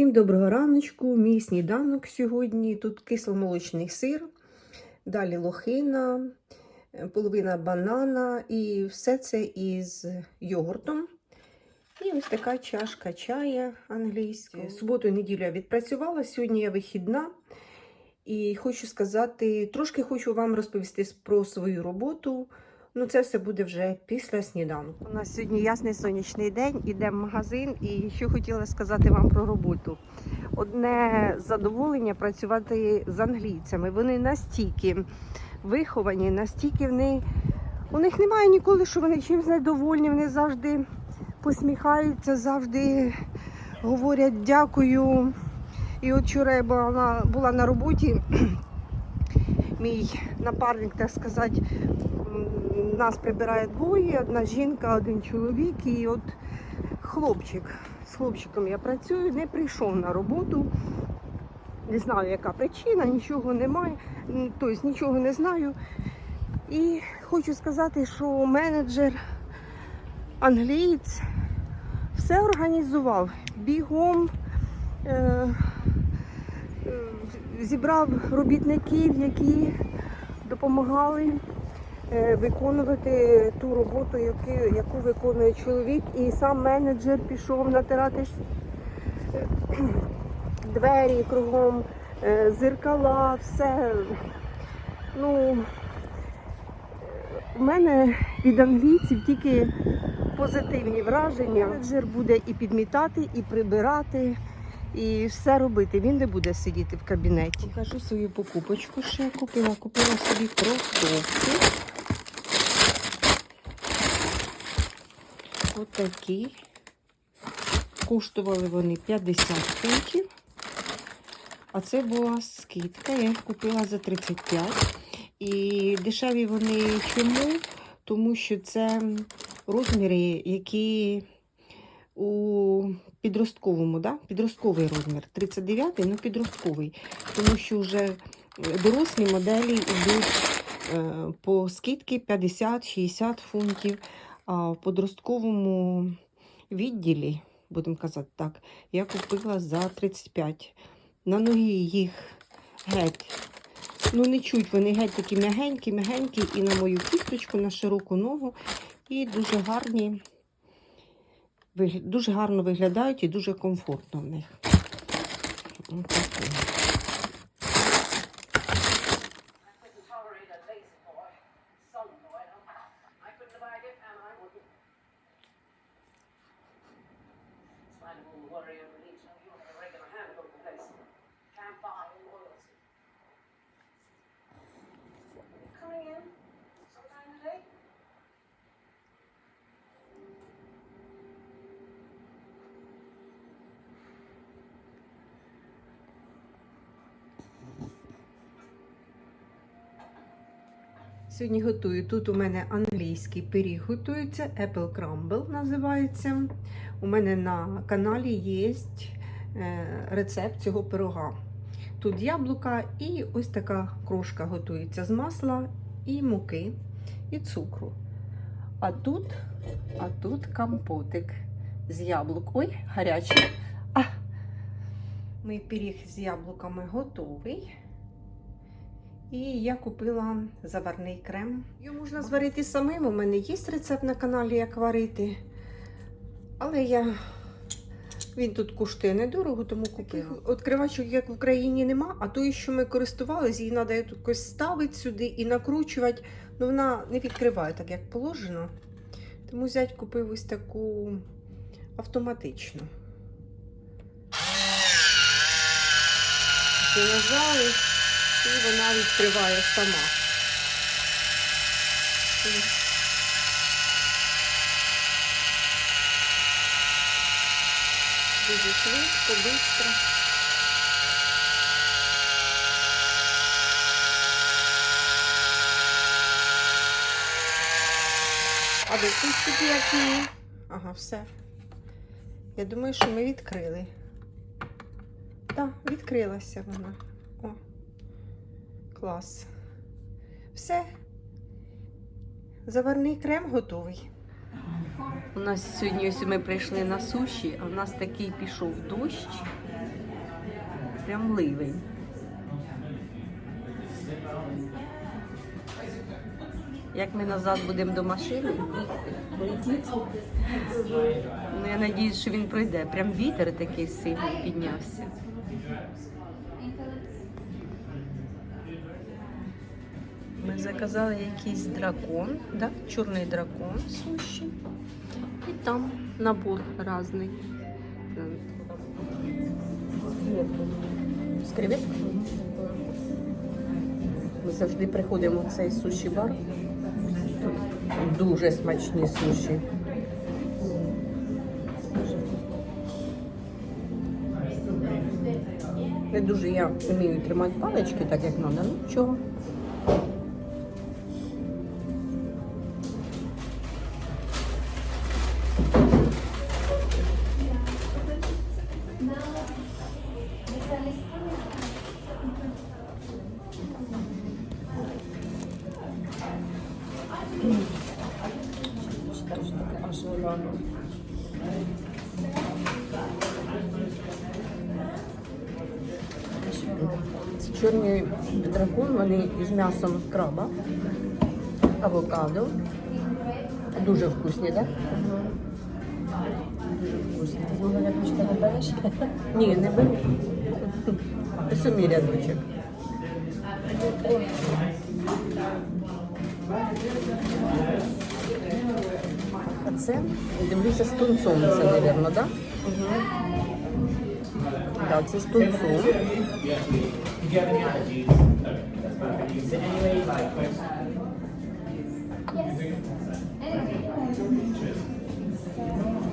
Всім доброго раночку. Мій сніданок сьогодні. Тут кисломолочний сир, далі лохина, е, половина банана і все це із йогуртом. І ось така чашка чая англійського. Суботу і неділю я відпрацювала, сьогодні я вихідна. І хочу сказати, трошки хочу вам розповісти про свою роботу. Ну, це все буде вже після сніданку. У нас сьогодні ясний сонячний день, ідемо в магазин, і що хотіла сказати вам про роботу. Одне задоволення працювати з англійцями. Вони настільки виховані, настільки вони. У них немає ніколи, що вони чимось недовольні, вони завжди посміхаються, завжди говорять дякую. І от вчора я була на, була на роботі, мій напарник, так сказати, нас прибирає двоє, одна жінка, один чоловік, і от хлопчик. З хлопчиком я працюю, не прийшов на роботу. Не знаю, яка причина, нічого немає, тобто нічого не знаю. І хочу сказати, що менеджер англієць все організував бігом. Е, е, зібрав робітників, які допомагали виконувати ту роботу, яку, яку виконує чоловік. І сам менеджер пішов натирати е, двері кругом, е, зеркала, все. Ну, у мене від англійців тільки позитивні враження. Менеджер буде і підмітати, і прибирати, і все робити. Він не буде сидіти в кабінеті. Покажу свою покупочку, я купила. Купила собі кросовки. Отакі. Коштували вони 50 фунтів. А це була скидка. Я їх купила за 35. І дешеві вони чому? Тому що це розміри, які у підростковому, да? підростковий розмір. 39 ну підростковий. Тому що вже дорослі моделі йдуть е, по скидки 50-60 фунтів, в подростковому відділі, будемо казати так, я купила за 35. На ноги їх геть. Ну, не чуть, вони геть такі м'ягенькі, м'ягенькі і на мою кісточку, на широку ногу. І дуже гарні, дуже гарно виглядають і дуже комфортно в них. Отакі. couldn't Сьогодні готую. Тут у мене англійський пиріг готується, Apple Crumble називається. У мене на каналі є е, рецепт цього пирога. Тут яблука і ось така крошка готується з масла і муки, і цукру. А тут, а тут компотик з яблук. Ой, гарячий. А! Мій пиріг з яблуками готовий. І я купила заварний крем. Його можна зварити самим. У мене є рецепт на каналі, як варити. Але я. Він тут коштує недорого, тому купила. Відкривачок, як в Україні, нема, а той, що ми користувалися, її треба якось ставити сюди і накручувати. Ну вона не відкриває так, як положено. Тому зять купив ось таку автоматичну. Нажали і вона відкриває сама. Дуже швидко, швидко. А де тут які? Ага, все. Я думаю, що ми відкрили. Так, відкрилася вона. О. Клас. Все. Заварний крем готовий. У нас сьогодні ось ми прийшли на суші, а в нас такий пішов дощ. Прям ливий. Як ми назад будемо до машини. Ну, я надіюсь, що він пройде. Прям вітер такий сильний піднявся. Ми заказали якийсь дракон, да? чорний дракон суші. І там набор різний. З креветками? Ми завжди приходимо в цей суші-бар. Тут дуже смачні суші. Не дуже я вмію тримати палички, так як треба, ну нічого. Ці чорні дракон, вони із м'ясом краба, авокадо. Дуже вкусні, так? Дуже вкусні. Ти мене ручка не береш? Ні, не беру. Самі рядочок. А це, дивлюся, з тунцом це, мабуть, так? Так, це з тунцом. If